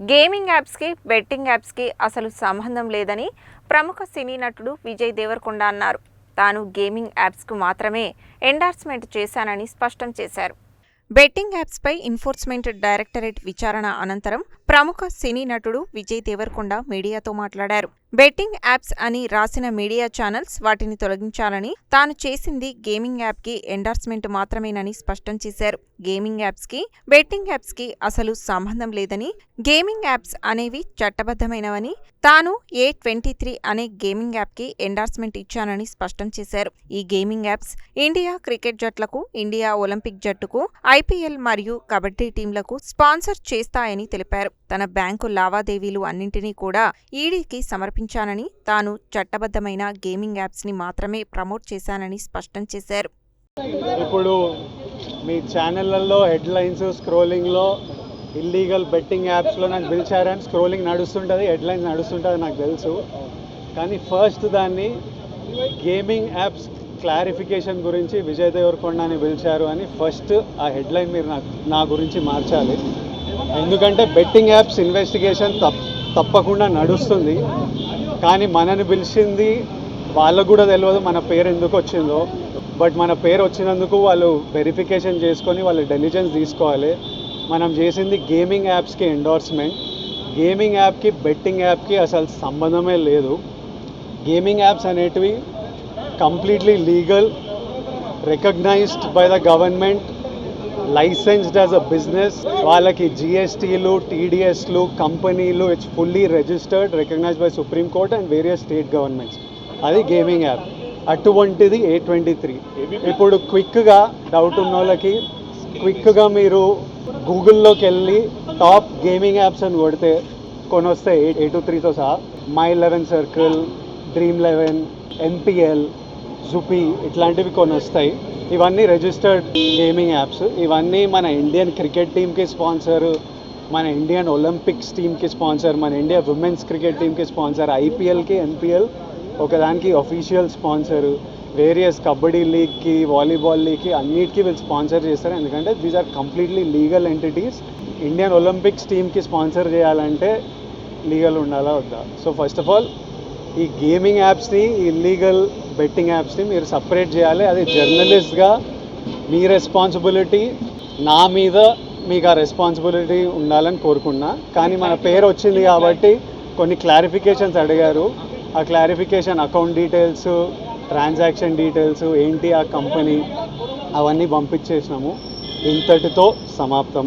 Gaming యాప్స్కి betting యాప్స్కి అసలు సంబంధం లేదని ప్రముఖ సినీ నటుడు విజయ్ దేవరకొండ అన్నారు. తాను గేమింగ్ యాప్స్కు మాత్రమే ఎండార్స్మెంట్ చేశానని స్పష్టం చేశారు. బెట్టింగ్ యాప్స్పై ఎన్ఫోర్స్మెంట్ డైరెక్టరేట్ విచారణ అనంతరం ప్రముఖ సినీ నటుడు విజయ్ దేవరకొండ మీడియాతో మాట్లాడారు. బెట్టింగ్ యాప్స్ అని రాసిన మీడియా ఛానల్స్ వాటిని తొలగించాలని తాను చేసింది గేమింగ్ యాప్కి ఎండార్స్మెంట్ మాత్రమేనని స్పష్టం చేశారు. గేమింగ్ యాప్స్కి బెట్టింగ్ యాప్స్కి అసలు సంబంధం లేదని గేమింగ్ యాప్స్ అనేవి చట్టబద్ధమైనవని తాను ఏ ట్వంటీ త్రీ అనే గేమింగ్ యాప్కి ఎండార్స్మెంట్ ఇచ్చానని స్పష్టం చేశారు. ఈ గేమింగ్ యాప్స్ ఇండియా క్రికెట్ జట్లకు ఇండియా ఒలింపిక్ జట్టుకు ఐపీఎల్ మరియు కబడ్డీ టీంలకు స్పాన్సర్ చేస్తాయని తెలిపారు. తన బ్యాంకు లావాదేవీలు అన్నింటినీ కూడా ఈడీకి సమర్పించానని తాను చట్టబద్ధమైన గేమింగ్ యాప్స్ని మాత్రమే ప్రమోట్ చేశానని స్పష్టం చేశారు. ఇప్పుడు మీ ఛానళ్ళల్లో హెడ్లైన్స్ స్క్రోలింగ్లో ఇల్లీగల్ బెట్టింగ్ యాప్స్లో నాకు పిలిచారని స్క్రోలింగ్ నడుస్తుంటుంది హెడ్లైన్స్ నడుస్తుంటుంది నాకు తెలుసు. కానీ ఫస్ట్ దాన్ని గేమింగ్ యాప్స్ క్లారిఫికేషన్ గురించి విజయ్ దేవరకొండ అని పిలిచారు అని ఫస్ట్ ఆ హెడ్లైన్ మీరు నాకు నా గురించి మార్చాలి. ఎందుకంటే బెట్టింగ్ యాప్స్ ఇన్వెస్టిగేషన్ తప్ తప్పకుండా నడుస్తుంది. కానీ మనని పిలిచింది వాళ్ళకు కూడా తెలియదు మన పేరు ఎందుకు వచ్చిందో. బట్ మన పేరు వచ్చినందుకు వాళ్ళు వెరిఫికేషన్ చేసుకొని వాళ్ళు డెలిజెన్స్ తీసుకోవాలి. మనం చేసింది గేమింగ్ యాప్స్కి ఎండోర్స్మెంట్ గేమింగ్ యాప్కి బెట్టింగ్ యాప్కి అసలు సంబంధమే లేదు. గేమింగ్ యాప్స్ అనేటివి completely legal recognized by the government licensed as a business వాళ్ళకి జిఎస్టీలు టీడీఎస్లు కంపెనీలు it's fully registered recognized by Supreme Court and various state governments అది గేమింగ్ యాప్ అటువంటిది ఏ ట్వంటీ త్రీ ఇప్పుడు క్విక్గా డౌట్ ఉన్న వాళ్ళకి క్విక్గా మీరు గూగుల్లోకి వెళ్ళి టాప్ గేమింగ్ యాప్స్ అని కొడితే కొన్ని వస్తాయి ఏ టూ త్రీతో సహా My Eleven Circle Dream Eleven NPL Zupee ఇట్లాంటివి కొన్ని వస్తాయి ఇవన్నీ రిజిస్టర్డ్ గేమింగ్ యాప్స్ ఇవన్నీ మన ఇండియన్ క్రికెట్ టీమ్కి స్పాన్సర్ మన ఇండియన్ ఒలింపిక్స్ టీమ్కి స్పాన్సర్ మన ఇండియా ఉమెన్స్ క్రికెట్ టీమ్కి స్పాన్సర్ ఐపీఎల్కి ఎన్పిఎల్ ఒకదానికి అఫీషియల్ స్పాన్సర్ వేరియస్ కబడ్డీ లీగ్కి వాలీబాల్ లీగ్కి అన్నిటికీ వీళ్ళు స్పాన్సర్ చేస్తారు. ఎందుకంటే these are completely legal entities Indian Olympics టీమ్కి స్పాన్సర్ చేయాలంటే లీగల్ ఉండాలా వద్దా? సో ఫస్ట్ ఆఫ్ ఆల్ ఈ గేమింగ్ యాప్స్ని ఇల్లీగల్ బెట్టింగ్ యాప్స్ని మీరు సపరేట్ చేయాలి. అది జర్నలిస్ట్గా మీ రెస్పాన్సిబిలిటీ నా మీద మీకు ఆ రెస్పాన్సిబిలిటీ ఉండాలని కోరుకున్నా కానీ మన పేరు వచ్చింది కాబట్టి కొన్ని క్లారిఫికేషన్స్ అడిగారు. ఆ clarification account details transaction details ఏంటి ఆ కంపెనీ అవన్నీ పంపించేసినాము. ఇంతటితో సమాప్తం.